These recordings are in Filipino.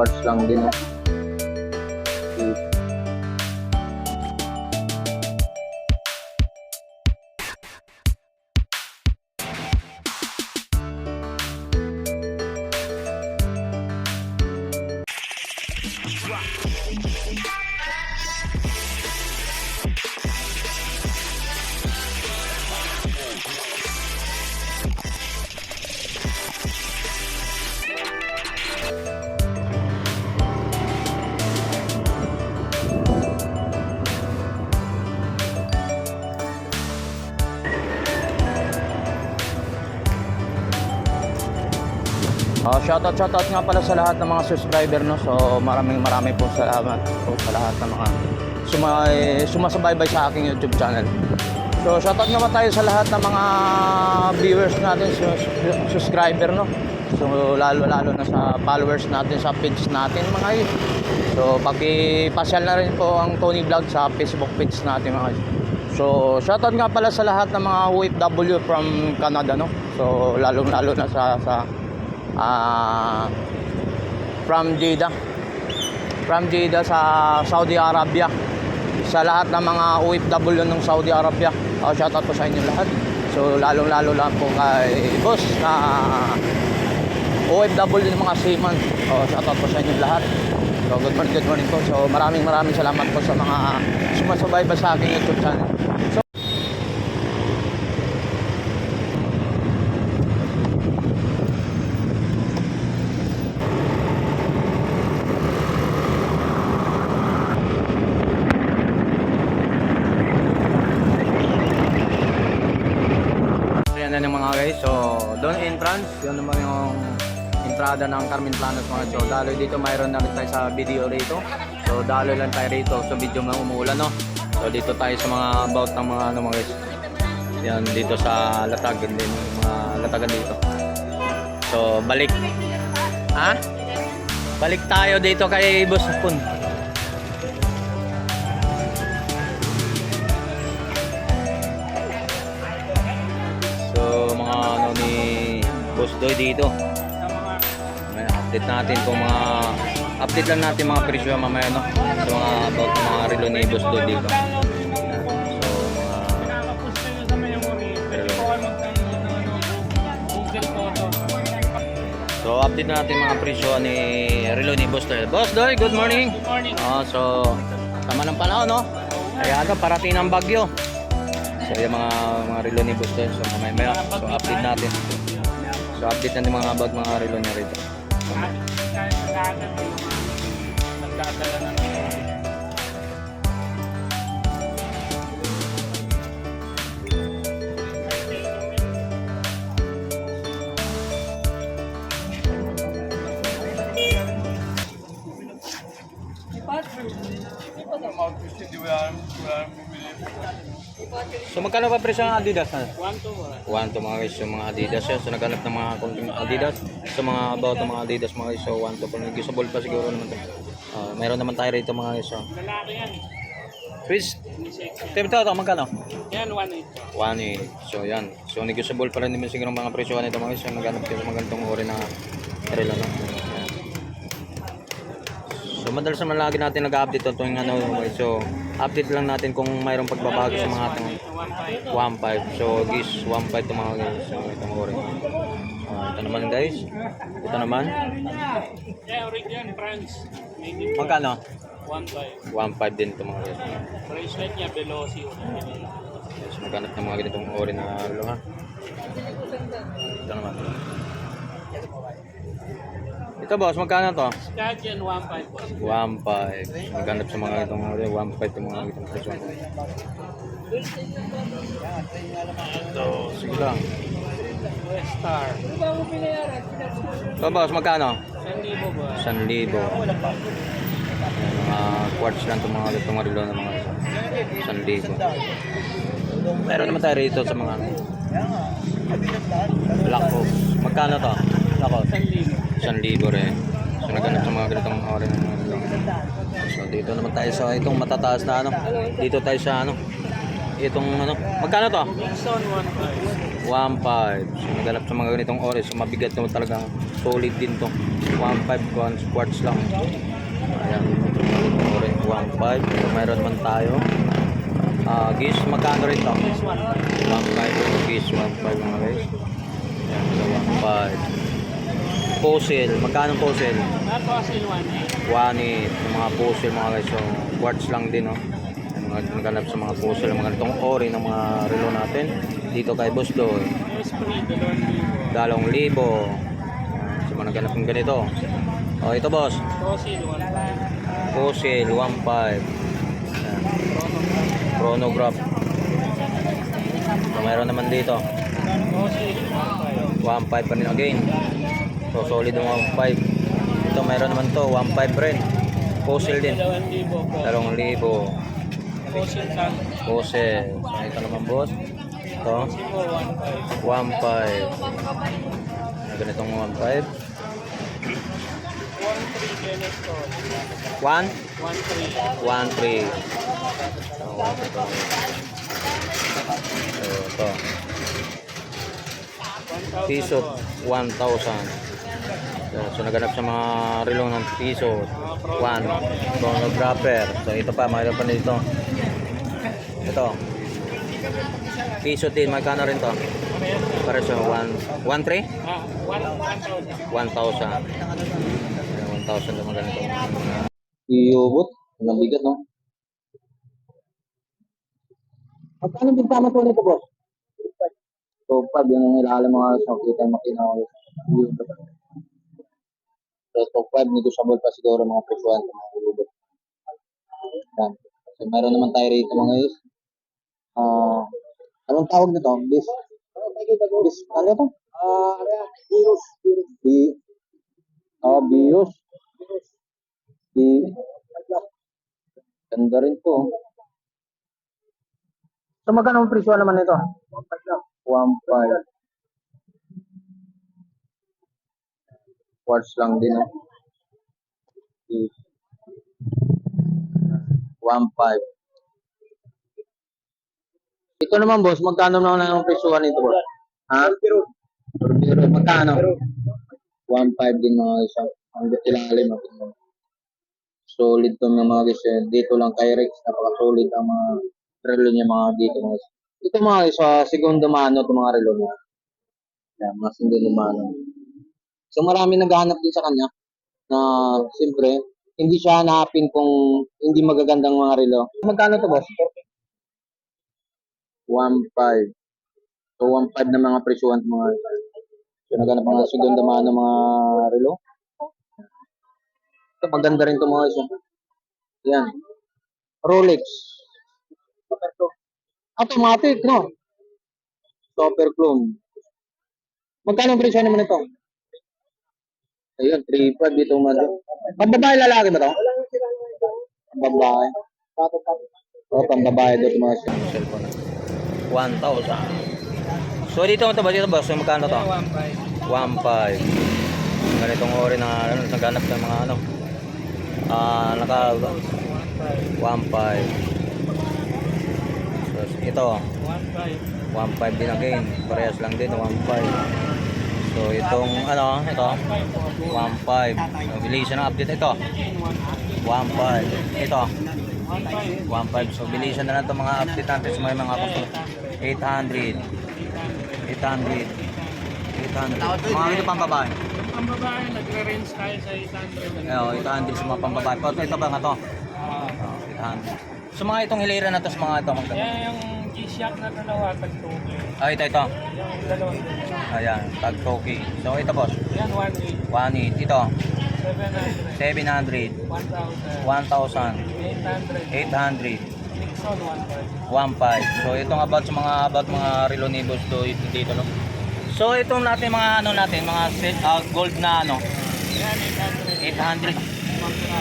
quartz lang din. Oh. Shoutout shoutout nga pala sa lahat ng mga subscriber no. So maraming maraming po salamat po sa lahat ng mga sumay, sumasabay-bay sa aking YouTube channel. So shoutout naman tayo sa lahat ng mga viewers natin, subscriber no. So lalo lalo na sa followers natin sa page natin mga yun. So pakipasyal na rin po ang Tony Vlog sa Facebook page natin mga yun. So shoutout nga pala sa lahat ng mga OFW from Canada no. So lalo lalo na sa sa ah from Jeddah. From Jeddah sa Saudi Arabia. Sa lahat ng mga OFW ng Saudi Arabia. Uh, shoutout po sa inyo lahat. So lalong lalo lang po kay boss na OFW ng mga seaman. Oh, shoutout po sa inyo lahat. So good morning good morning po. So maraming maraming salamat po sa mga sumasabay pa sa aking YouTube channel mga guys. So, doon entrance, yun naman yung entrada ng Carmen Planas mga so daloy dito mayroon na rin tayo sa video rito. So daloy lang tayo rito. So video na umuulan no? So dito tayo sa mga about ng mga ano mga guys. Yan dito sa latag din mga latagan dito. So balik. Ha? Balik tayo dito kay Boss Pun Boss Doy dito. May update natin kung mga update lang natin mga presyo mamaya no. So mga about mga relo ni dito. So. So update na natin mga presyo ni relo ni Boss Doy. Boss Doy, good morning. Good morning. Oh, so tama ng panahon no. Kaya ano parating ng bagyo. So yung mga mga relo ni Boss Doy. So mamaya maya. So update natin. So update natin mga about mga relo niya rito. Nagdadala ng So magkano pa presyo ng Adidas na? One to one. One to mga guys, yung mga Adidas yun. So naghanap ng mga konting Adidas. So mga about ng mga Adidas mga guys. So one to pa. Nag-usable pa siguro naman to. Uh, meron naman tayo rito mga guys. So. Lalaki yan. Chris, ito, ito, magkano? Yan, one eight. One eh. So yan. So negotiable pa rin naman siguro mga presyo nito mga guys. So naghanap tayo ng mga ganitong uri na relo na. So madalas naman lagi natin nag-update ito tuwing ano guys. So update lang natin kung mayroong pagbabago sa mga atong One five. 1.5. So, guys, 1.5 ito mga guys. So, itong ori. Ah, ito naman guys. Ito naman. Yeah, original France. Magkano? one five. 1.5 din ito mga guys. Bracelet niya, Veloci. So, maghanap ng mga ganitong ori na relo ha. Ito naman. Ito boss, magkano to? Scorpion 1.5. 1.5. Maghanap sa mga itong ano, 1.5 yung mga itong presyo. Ito, sige lang. Star. Ito boss, magkano? 1,000 ba? 1,000. Mga quartz lang itong mga itong marilo ng mga 1,000. Meron naman tayo rito sa mga Black Ops. Magkano to? Black Ops. 1,000 isang libo rin. So, naghanap sa mga ganitong ori ng mga. So, dito naman tayo sa itong matataas na ano. Dito tayo sa ano. Itong ano. Magkano to? Wilson 1.5. 1.5. So, naghanap sa mga ganitong ori. So, mabigat naman talaga. Solid din to. 1.5 quartz lang. Ayan. Ori 1.5. So, mayroon naman tayo. Ah, uh, gis, magkano rin to? Gis 1.5. Gis 1.5 mga guys. Ayan, so 1.5. Fossil, magkano fossil? Narcosil 1.8. 1.8. Yung mga fossil mga guys. So, quartz lang din, no? Yung mga naganap sa mga fossil, mga ganitong ori ng mga relo natin. Dito kay Boss Doy. Esprit, 2,000. dalawang libo. So, mga naganap ng ganito. O, ito boss. Fossil 1.5. Fossil, 1.5. Ayan. Chronograph. So, mayroon naman dito. Fossil 1.5. 1.5 pa rin again. So, solid yung 1.5. Ito, mayroon naman to. 1.5 rin. Fossil din. 2,000 po. Dalawang libo. Fossil tank. Fossil. Ito naman boss. Ito. Fossil po 1.5. 1.5. Ganitong 1.5. 1.3 Genesto. 1? 1.3. 1.3. So, ito. So, ito. 1,000 Piso, po. 1,000. So, naganap sa mga relo ng piso. 1. Chronographer. So, ito pa, mayroon pa dito. Ito. Piso din, magkano rin to? Para sa 1, 1,3? Ah, 1,000. 1,000. Ayan, 1,000 naman ganito. Iyubot. Ang bigat, no? Magkano din tama po nito, boss? So, pag yun ang ilalim mga sa kita yung makina ko. So, top 5, negotiable pa siguro mga presyuan sa mga iyubot. Yan. So, meron naman tayo rito mga guys. Ah, anong tawag nito? Bis? Bis, ano ito? Ah, virus. Bi Ah, bios. Bi Ganda rin to. So magkano ang presyo naman nito? 1.5. Quartz lang din. Oh. 1.5. Ito naman boss, magkano naman ang presyo nito boss? Ha? Pero magkano? 1.5 din mga isa. Ang ilalim natin mo. Solid to mga mga guys. eh. Dito lang kay Rex. Napaka-solid ang mga relo niya mga dito mga guys. Ito mga guys, sa segundo mano itong mga relo niya. Yan, mga segundo mano. So marami naghahanap din sa kanya na siyempre hindi siya hanapin kung hindi magagandang mga relo. Magkano to boss? 1.5. So 1.5 na mga presyuhan mga So naghanap mga segundo mano mga relo. Ito maganda rin to mga isa. Yan. Rolex. Automatic, no? Super clone. Magkano ang presyo naman ito? Ayun, 3.5 dito mga Pambabae lalaki ba to? Pambabae. Oh, pambabae dito mga cellphone. 1,000. So dito mo to ba dito ba? So magkano to? 1.5. 1.5. Ganitong ori na ano, naghanap ng mga ano. Ah, naka 1.5. 1.5. So, ito, 1.5. 1.5 din again. Parehas lang din, 1.5. So, itong ano, ito, 1.5. So, ang update ito. 1.5. Ito, 1.5. 1.5. So, bilisan na lang itong mga update natin sa mga mga kaso. 800. 800. 800. Mga ito pang babae. Ang babae, nagre-range tayo sa 800. Ayo, 800 sa mga pang babae. Ito, ito ba nga to? Ah, Oh, 800. So, mga itong hilera na to sa mga ito. yan yung G-Shock na dalawa, tag-2K. Ah, ito, ito. Yung dalawang dalawa. Ayan, tag Toki. So, ito boss. Yan, 1.8. 1.8. Ito, 700. 700. 1,000. 1,000. 800. 800. Nixon, 1.5. 1.5. So, itong about sa mga about mga relo ni Boss to ito dito, no? So, itong natin mga ano natin, mga set, ah, gold na ano, Yan, 800. 800.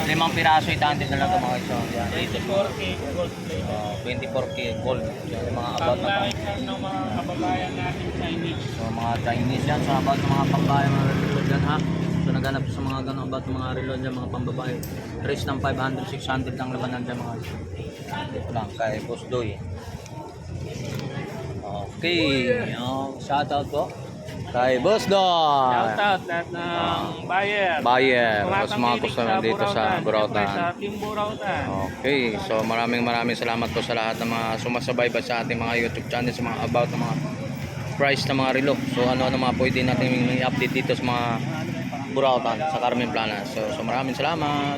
Limang piraso, 800 na lang ito mga iso. Yan. 84K gold plate. Oh, 24K gold. Yan, yung mga about na ng mga kababayan natin Chinese. So, mga Chinese yan. So, about mga pambahay, mga relo dyan, ha? So, naghanap sa mga ganun about mga relo dyan, mga pambabae. Range ng 500, 600 lang labanan dyan, mga iso. Ito lang, kay Boss Doy. Okay. Oh, shoutout po. Kay Boss Don. Shout out lahat ng buyer. Buyer. Tapos mga customer dito sa Burautan. Sa Team Burautan. Okay, so maraming maraming salamat po sa lahat ng mga sumasabay sa ating mga YouTube channel sa mga about ng mga price ng mga relo. So ano-ano mga pwede natin i-update dito sa mga Burautan, sa Carmen Plana. So, so maraming salamat.